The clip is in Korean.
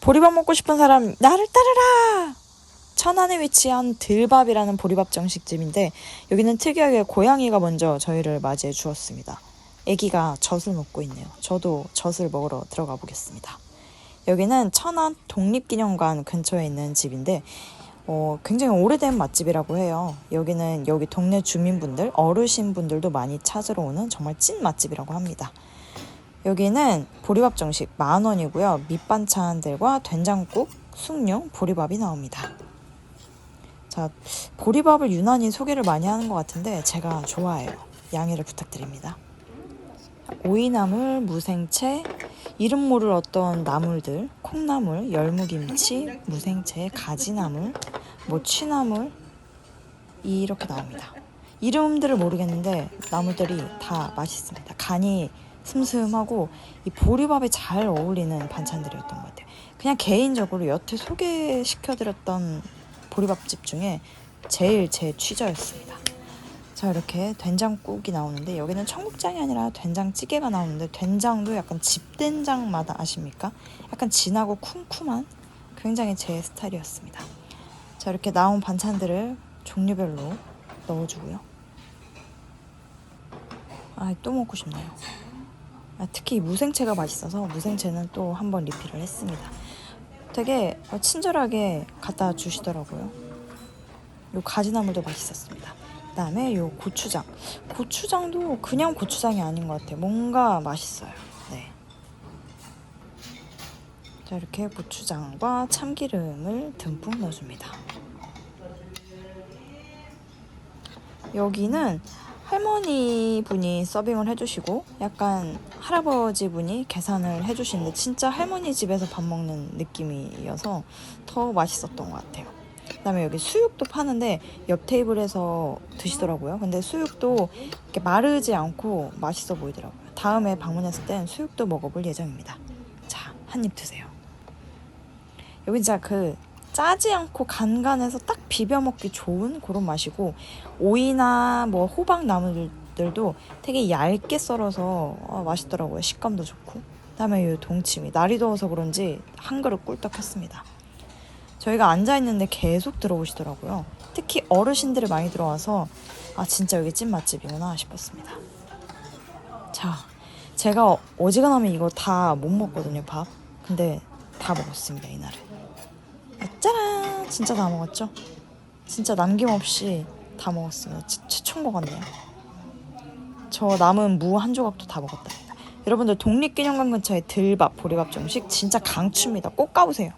보리밥 먹고 싶은 사람 나를 따르라. 천안에 위치한 들밥이라는 보리밥 정식집인데 여기는 특이하게 고양이가 먼저 저희를 맞이해 주었습니다. 아기가 젖을 먹고 있네요. 저도 젖을 먹으러 들어가 보겠습니다. 여기는 천안 독립기념관 근처에 있는 집인데 어, 굉장히 오래된 맛집이라고 해요. 여기는 여기 동네 주민분들, 어르신분들도 많이 찾으러 오는 정말 찐 맛집이라고 합니다. 여기는 보리밥 정식 만 원이고요. 밑반찬들과 된장국, 숭늉, 보리밥이 나옵니다. 자, 보리밥을 유난히 소개를 많이 하는 것 같은데 제가 좋아해요. 양해를 부탁드립니다. 오이나물, 무생채, 이름 모를 어떤 나물들, 콩나물, 열무김치, 무생채, 가지나물, 뭐 취나물 이렇게 나옵니다. 이름들을 모르겠는데 나물들이 다 맛있습니다. 간이 슴슴하고 이 보리밥에 잘 어울리는 반찬들이었던 것 같아요. 그냥 개인적으로 여태 소개시켜드렸던 보리밥집 중에 제일 제 취저였습니다. 자 이렇게 된장국이 나오는데 여기는 청국장이 아니라 된장찌개가 나오는데 된장도 약간 집된장 맛 아십니까? 약간 진하고 쿰쿰한 굉장히 제 스타일이었습니다. 자 이렇게 나온 반찬들을 종류별로 넣어주고요. 아 또 먹고 싶네요. 아, 특히 이 무생채가 맛있어서 무생채는 또 한 번 리필을 했습니다. 되게 어, 친절하게 갖다 주시더라고요. 요 가지나물도 맛있었습니다. 그다음에 요 고추장. 고추장도 그냥 고추장이 아닌 것 같아요. 뭔가 맛있어요. 네. 자 이렇게 고추장과 참기름을 듬뿍 넣어줍니다. 여기는 할머니 분이 서빙을 해주시고 약간 할아버지 분이 계산을 해주시는데 진짜 할머니 집에서 밥 먹는 느낌이어서 더 맛있었던 것 같아요. 그다음에 여기 수육도 파는데 옆 테이블에서 드시더라고요. 근데 수육도 이렇게 마르지 않고 맛있어 보이더라고요. 다음에 방문했을 땐 수육도 먹어볼 예정입니다. 자, 한 입 드세요. 여기 진짜 그 짜지 않고 간간해서 딱 비벼 먹기 좋은 그런 맛이고 오이나 뭐 호박 나물들도 되게 얇게 썰어서 아, 맛있더라고요. 식감도 좋고. 그다음에 이 동치미 날이 더워서 그런지 한 그릇 꿀떡 했습니다. 저희가 앉아 있는데 계속 들어오시더라고요. 특히 어르신들이 많이 들어와서 아 진짜 여기 찐 맛집이구나 싶었습니다. 자, 제가 어지간하면 이거 다 못 먹거든요 밥. 근데 다 먹었습니다 이날은. 짜란! 진짜 다 먹었죠? 진짜 남김없이 다 먹었습니다. 치- 최총 먹었네요. 저 남은 무 한 조각도 다 먹었답니다. 여러분들 독립기념관 근처에 들밥, 보리밥 정식 진짜 강추입니다. 꼭 가보세요.